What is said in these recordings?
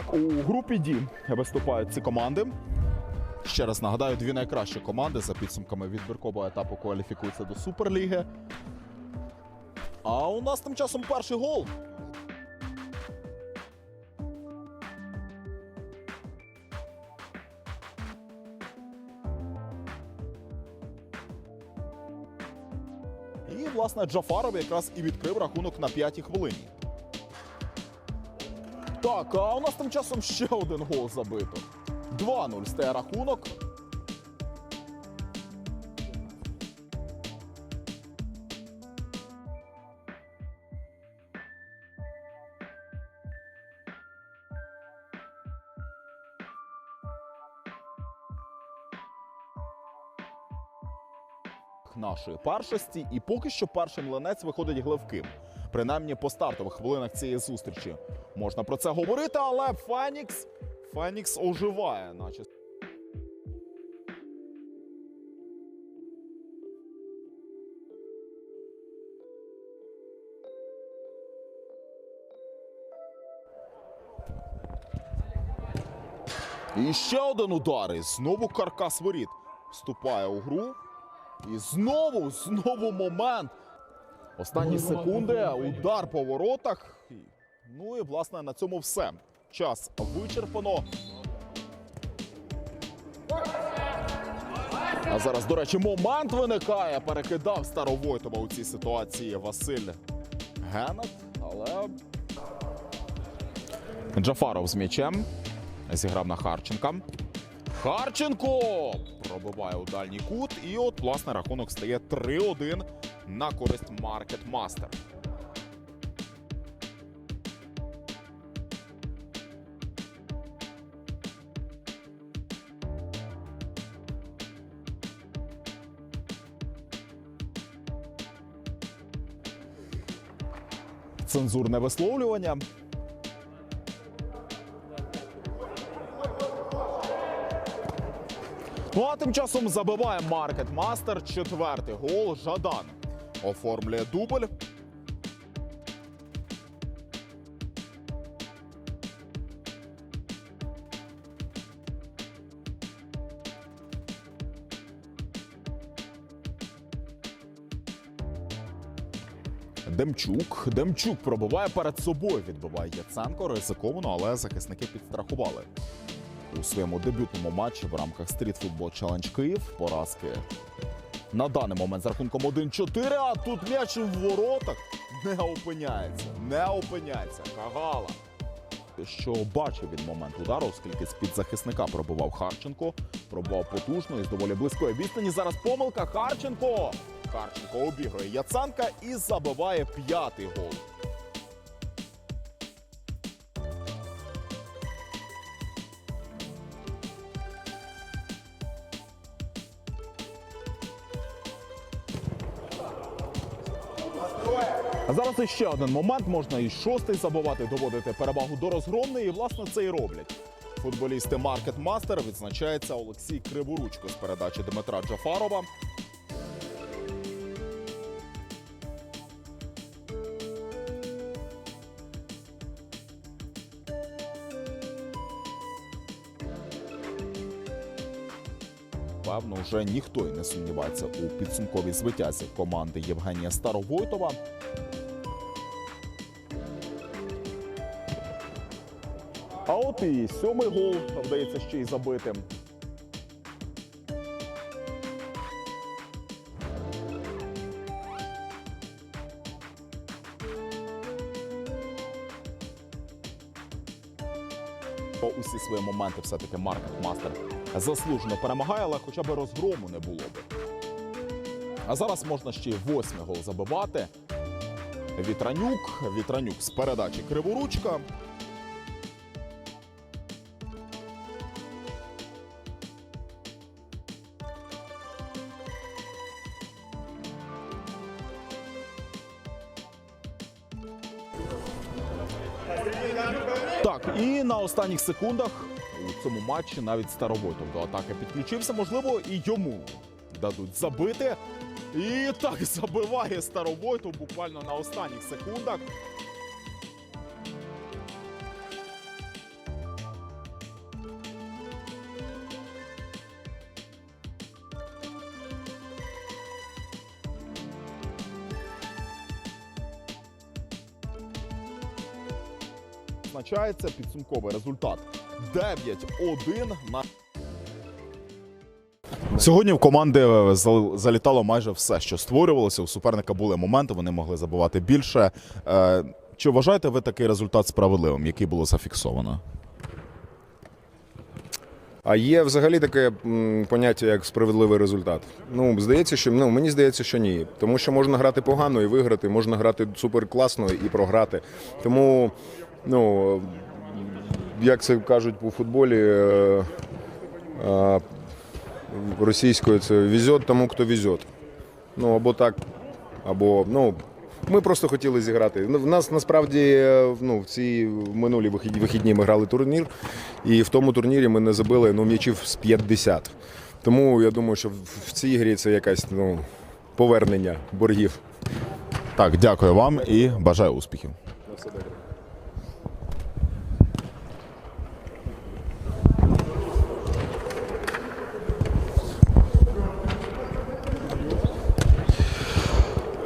Так, у групі D виступають ці команди. Ще раз нагадаю, дві найкращі команди за підсумками відбіркового етапу кваліфікуються до Суперліги. А у нас тим часом перший гол. І, власне, Джафаров якраз і відкрив рахунок на п'ятій хвилині. Так, а у нас тим часом ще один гол забито. 2-0 стає рахунок. Нашої першості, і поки що перший млинець виходить гливким. Принаймні по стартових хвилинах цієї зустрічі можна про це говорити, але Фенікс, Фенікс оживає, наче. І ще один удар. І знову каркас воріт вступає у гру. І знову, знову момент. Останні секунди, удар по воротах. Ну і власне на цьому все. Час вичерпано. А зараз, до речі, момент виникає. Перекидав Старовойтова у цій ситуації Василь Генат. Але Джафаров з м'ячем. Зіграв на Харченка. Харченко пробиває у дальній кут. І от, власне, рахунок стає 3-1 на користь Маркет Мастер. Цензурне висловлювання. Ну а тим часом забиває Маркет Мастер. Четвертий гол. Жадан оформлює дубль. Демчук. Демчук пробиває перед собою. Відбиває Яценко. Ризиковано, але захисники підстрахували. У своєму дебютному матчі в рамках Football Challenge Київ поразки на даний момент з рахунком 1-4, а тут м'яч в воротах не опиняється. Не опиняється. Кагала. Що бачив він момент удару, оскільки з-під захисника пробував Харченко, пробував потужно і з доволі близької відстані. Зараз помилка Харченко. Харченко обігрує Яценка і забиває п'ятий гол. А зараз іще один момент. Можна і шостий забувати, доводити перевагу до розгромної. І власне це і роблять. Футболісти Маркет Мастер відзначається Олексій Криворучко з передачі Дмитра Джафарова. Вже ніхто й не сумнівається у підсумковій звитязі команди Євгенія Старовойтова. А от і сьомий гол вдається ще й забити. Усі свої моменти все-таки Марк Мастер заслужено перемагає, але хоча б розгрому не було б. А зараз можна ще й восьмий гол забивати. Вітранюк, Вітранюк з передачі Криворучка. Так, і на останніх секундах у цьому матчі навіть Старовойтов до атаки підключився. Можливо, і йому дадуть забити. І так забиває Старовойтов буквально на останніх секундах. Означається підсумковий результат 9-1 на Сьогодні в команди залітало майже все, що створювалося. У суперника були моменти, вони могли забивати більше. Е, Чи вважаєте ви такий результат справедливим, який було зафіксовано? А є взагалі таке поняття, як справедливий результат. Ну, здається, що ну мені здається, що ні. Тому що можна грати погано і виграти, можна грати супер класно і програти. Тому, ну як це кажуть у футболі е, е, російською, це везет тому, хто везет. Ну або так, або ну. Ми просто хотіли зіграти. Ну, В нас насправді е, ну, в ці минулі вихідні, ми грали турнір, і в тому турнірі ми не забили ну, м'ячів з 50. Тому я думаю, що в- цій грі це якась ну, повернення боргів. Так, дякую вам і бажаю успіхів.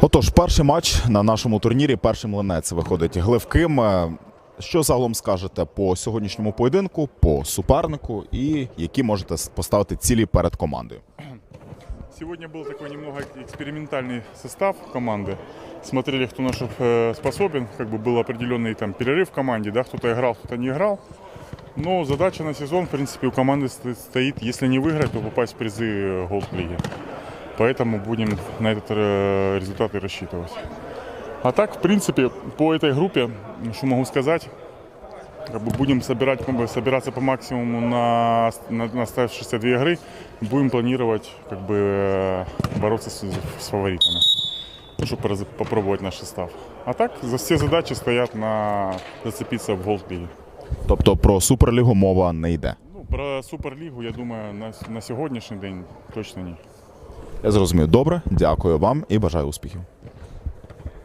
Отож, перший матч на нашому турнірі, перший млинець виходить гливким. Е, Що загалом скажете по сьогоднішньому поєдинку, по супернику і які можете поставити цілі перед командою? Сегодня был такой немного экспериментальный состав команды. Смотрели, кто на что э, способен. Как бы был определенный там перерыв в команде, да, кто-то играл, кто-то не играл. Но задача на сезон, в принципе, у команды сто- стоит, если не выиграть, то попасть в призы Голд лиги. Поэтому будем на этот э, результат и рассчитывать. А так, в принципе, по этой группе, что могу сказать, как бы будем собирать, как бы собираться по максимуму на, на, на оставшиеся две игры. Будем планировать как бы э, бороться с, с фаворитами. Ну, чтобы раз- попробовать наш состав. А так, за все задачи стоят на зацепиться в голд лиге. Тобто про суперлігу мова не йде. Ну, про Суперлігу, я думаю, на, на сьогоднішній день точно ні. Я зрозумів. Добре, дякую вам і бажаю успіхів.